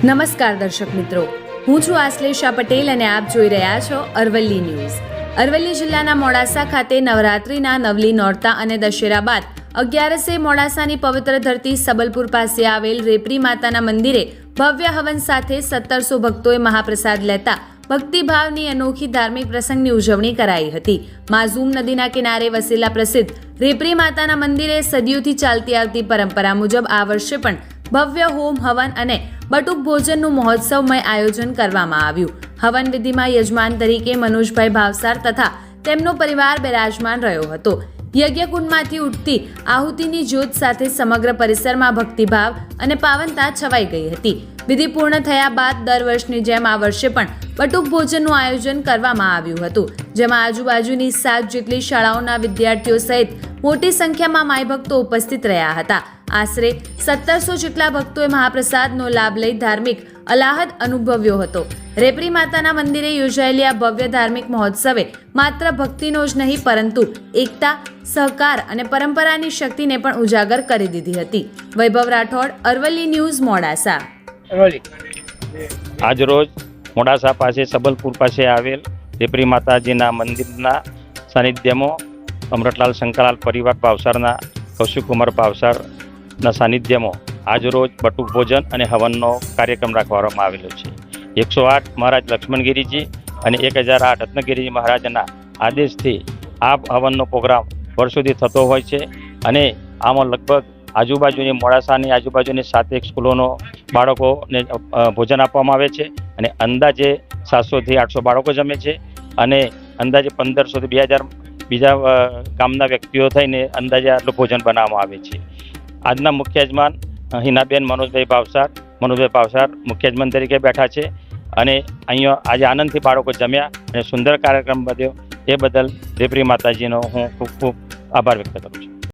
નમસ્કાર દર્શક મિત્રો. હું છું આશ્લેષા પટેલ અને આપ જોઈ રહ્યા છો અરવલ્લી ન્યૂઝ. અરવલ્લી જિલ્લાના મોડાસા ખાતે નવરાત્રિના નવલી નોરતા અને દશેરા બાદ અગિયારસે મોડાસાની પવિત્ર ધરતી સબલપુર પાસે આવેલ રેપરી માતાના મંદિરે ભવ્ય હવન સાથે સત્તરસો ભક્તોએ મહાપ્રસાદ લેતા ભક્તિભાવની અનોખી ધાર્મિક પ્રસંગની ઉજવણી કરાઈ હતી. માઝૂમ નદીના કિનારે વસેલા પ્રસિદ્ધ રેપરી માતાના મંદિરે સદીઓથી ચાલતી આવતી પરંપરા મુજબ આ વર્ષે પણ ભવ્ય હોમ હવન અને બટુક ભોજનનું મહોત્સવમય આયોજન કરવામાં આવ્યું. હવન વિધિમાં યજમાન તરીકે મનોજભાઈ ભાવસાર તથા તેમનો પરિવાર બિરાજમાન રહ્યો હતો. યજ્ઞકુંડમાંથી ઉઠતી આહુતિની જ્યોત સાથે સમગ્ર પરિસરમાં ભક્તિભાવ અને પાવનતા છવાઈ ગઈ હતી. વિધિ પૂર્ણ થયા બાદ દર વર્ષની જેમ આ વર્ષે પણ બટુક ભોજનનું આયોજન કરવામાં આવ્યું હતું. જેમાં આજુબાજુની સાત જેટલી શાળાઓના વિદ્યાર્થીઓ સહિત મોટી સંખ્યામાં માય ભક્તો ઉપસ્થિત રહ્યા હતા. આશરે સત્તરસો જેટલા ભક્તોએ મહાપ્રસાદનો લાભ લઈ ધાર્મિક અલાહદ અનુભવ્યો હતો. રેપરી માતાના મંદિરે યોજાયેલી આ ભવ્ય ધાર્મિક મહોત્સવે માત્ર ભક્તિનો જ નહીં પરંતુ એકતા સહકાર અને પરંપરાની શક્તિને પણ ઉજાગર કરી દીધી હતી. વૈભવ રાઠોડ અરવલ્લી ન્યૂઝ મોડાસા. આજ રોજ મોડાસા પાસે સબલપુર પાસે આવેલ રેપરી માતાજીના મંદિરના સાનિધ્યમાં અમરતલાલ શંકરલાલ પરિવાર ભાવસારના કૌશિકકુમાર ભાવસારના સાનિધ્યમાં આજ રોજ બટુક ભોજન અને હવનનો કાર્યક્રમ રાખવામાં આવેલો છે. એકસો આઠ મહારાજ લક્ષ્મણગીરીજી અને એક હજાર આઠ રત્નગીરીજી મહારાજના આદેશથી આ હવનનો પ્રોગ્રામ વર્ષોથી થતો હોય છે અને આમાં લગભગ આજુબાજુની મોડાસાની આજુબાજુની સાતેક સ્કૂલોનો બાળકોને ભોજન આપવામાં આવે છે અને અંદાજે સાતસોથી આઠસો બાળકો જમે છે અને અંદાજે પંદરસોથી બે હજાર બીજા ગામના વ્યક્તિઓ થઈને અંદાજે આટલું ભોજન બનાવવામાં આવે છે. આજના મુખ્ય યજમાન હિનાબેન મનોજભાઈ ભાવસાર મનોજભાઈ ભાવસાર મુખ્ય યજમાન તરીકે બેઠા છે અને અહીંયા આજે આનંદથી બાળકો જમ્યા અને સુંદર કાર્યક્રમ બધ્યો એ બદલ રેપરી માતાજીનો હું ખૂબ ખૂબ આભાર વ્યક્ત કરું છું.